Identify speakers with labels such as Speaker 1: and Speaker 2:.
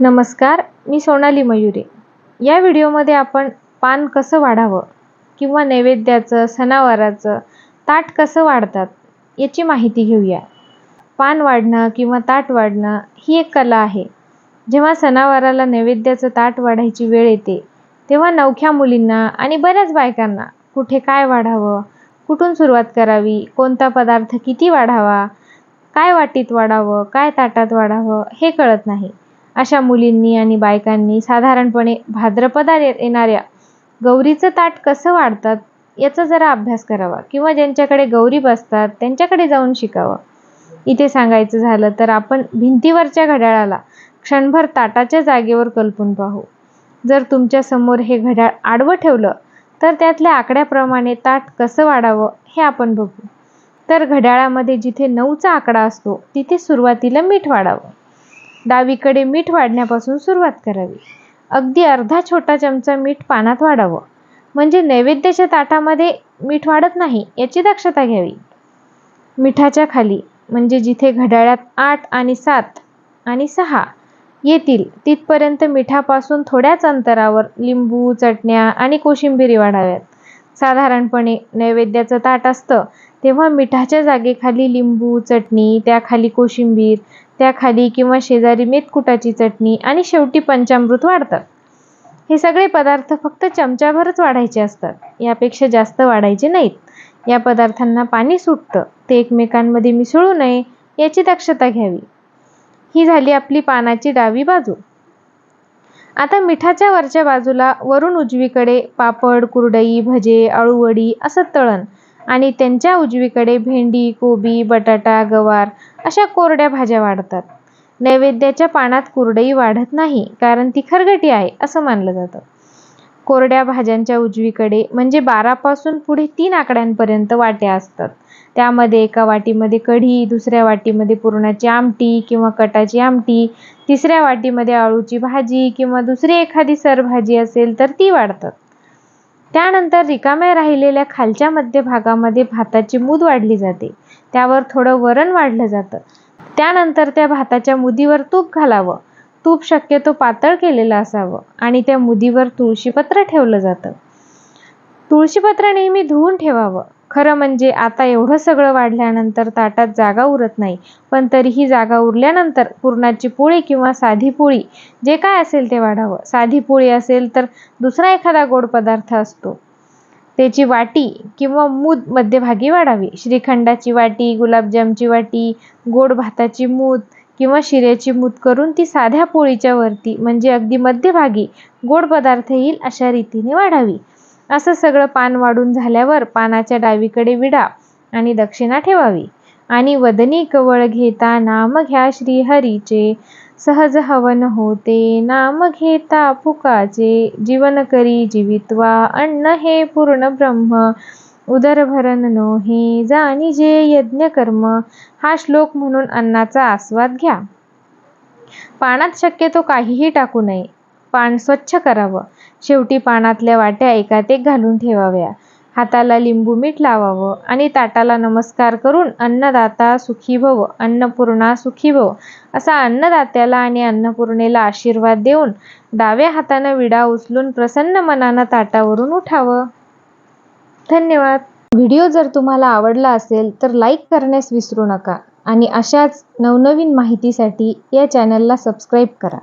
Speaker 1: नमस्कार मी सोनाली मयुरे. या व्हिडिओमध्ये आपण पान कसं वाढावं किंवा नैवेद्याचं सणावाराचं ताट कसं वाढतात याची माहिती घेऊया. पान वाढणं किंवा ताट वाढणं ही एक कला आहे. जेव्हा सणावाराला नैवेद्याचं ताट वाढायची वेळ येते तेव्हा नवख्या मुलींना आणि बऱ्याच बायकांना कुठे काय वाढावं कुठून सुरुवात करावी कोणता पदार्थ किती वाढावा काय वाटीत वाढावं काय ताटात वाढावं हे कळत नाही. अशा मुलींनी आणि बायकांनी साधारणपणे भाद्रपदात येणाऱ्या गौरीचं ताट कसं वाढतात याचा जरा अभ्यास करावा. किंवा ज्यांच्याकडे गौरी बसतात त्यांच्याकडे जाऊन शिकावं. इथे सांगायचं झालं तर आपण भिंतीवरच्या घड्याळाला क्षणभर ताटाच्या जागेवर कल्पून पाहू. जर तुमच्यासमोर हे घड्याळ आडवं ठेवलं तर त्यातल्या आकड्याप्रमाणे ताट कसं वाढावं हे आपण बघू. तर घड्याळामध्ये जिथे नऊचा आकडा असतो तिथे सुरुवातीला मीठ वाढावं. डावीकडे मीठ वाढण्यापासून सुरुवात करावी. अगदी अर्धा छोटा चमचा मीठ पानात वाढावं. म्हणजे नैवेद्याच्या ताटामध्ये मीठ वाढत नाही याची दक्षता घ्यावी. मिठाच्या खाली म्हणजे जिथे घड्याळात आठ आणि सात आणि सहा येतील तिथपर्यंत मिठापासून थोड्याच अंतरावर लिंबू चटण्या आणि कोशिंबिरी वाढाव्यात. साधारणपणे नैवेद्याचं ताट असतं तेव्हा मिठाच्या जागेखाली लिंबू चटणी त्याखाली कोशिंबीर त्याखाली किंवा शेजारी मेतकुटाची चटणी आणि शेवटी पंचामृत वाढतात. हे सगळे पदार्थ फक्त चमच्याभरच वाढायचे असतात. यापेक्षा जास्त वाढायचे नाहीत. या पदार्थांना पाणी सुटतं. ते एकमेकांमध्ये मिसळू नये याची दक्षता घ्यावी. ही झाली आपली पानाची डावी बाजू. आता मिठाच्या वरच्या बाजूला वरून उजवीकडे पापड कुरडई भजे अळूवडी असं तळण आणि त्यांच्या उजवीकडे भेंडी कोबी बटाटा गवार अशा कोरड्या भाज्या वाढतात. नैवेद्याच्या पानात कुरडई वाढत नाही कारण ती खरगटी आहे असं मानलं जातं. कोरड्या भाज्यांच्या उजवीकडे म्हणजे बारापासून पुढे तीन आकड्यांपर्यंत वाट्या असतात. त्यामध्ये एका वाटीमध्ये कढी दुसऱ्या वाटीमध्ये पुरणाची आमटी किंवा कटाची आमटी तिसऱ्या वाटीमध्ये आळूची भाजी किंवा दुसरी एखादी सरभाजी असेल तर ती वाढतात. त्यानंतर रिकाम्या राहिलेल्या खालच्या मध्यभागामध्ये भाताची मूद वाढली जाते. त्यावर थोडं वरण वाढलं जातं. त्यानंतर त्या भाताच्या मुदीवर तूप घालावं. तूप शक्यतो पातळ केलेलं असावं आणि त्या मुदीवर तुळशीपत्र ठेवलं जातं. तुळशीपत्र नेहमी धुवून ठेवावं. खरं म्हणजे आता एवढं सगळं वाढल्यानंतर ताटात जागा उरत नाही. पण तरीही जागा उरल्यानंतर पुरणाची पोळी किंवा साधी पोळी जे काय असेल ते वाढावं. साधी पोळी असेल तर दुसरा एखादा गोड पदार्थ असतो. त्याची वाटी किंवा मूद मध्यभागी वाढावी. श्रीखंडाची वाटी गुलाबजामची वाटी गोड भाताची मूद किंवा शिऱ्याची मूत करून ती साध्या पोळीच्या वरती म्हणजे अगदी मध्यभागी गोड पदार्थ येईल अशा रीतीने वाढावी. असं सगळं पान वाढून झाल्यावर पानाच्या डावीकडे विडा आणि दक्षिणा ठेवावी. आणि वदनी कवळ घेता नाम घ्या श्रीहरीचे. सहज हवन होते नाम घेता फुकाचे. जीवन करी जीवित्वा अन्न हे पूर्ण ब्रह्म. उदरभरण नो हे जाणी जे यज्ञ कर्म. हा श्लोक म्हणून अन्नाचा आस्वाद घ्या. पानात शक्यतो काहीही टाकू नये. पान स्वच्छ करावं. शेवटी पानातल्या वाट्या एकात एक घालून ठेवाव्या. हाताला लिंबू मीठ लावावं आणि ताटाला नमस्कार करून अन्नदाता सुखी भव अन्नपूर्णा सुखी भव असा अन्नदात्याला आणि अन्नपूर्णेला आशीर्वाद देऊन डाव्या हातानं विडा उचलून प्रसन्न मनानं ताटावरून उठावं. धन्यवाद. व्हिडिओ जर तुम्हाला आवडला असेल तर लाईक करण्यास विसरू नका आणि अशाच नवनवीन माहितीसाठी या चॅनलला सबस्क्राईब करा.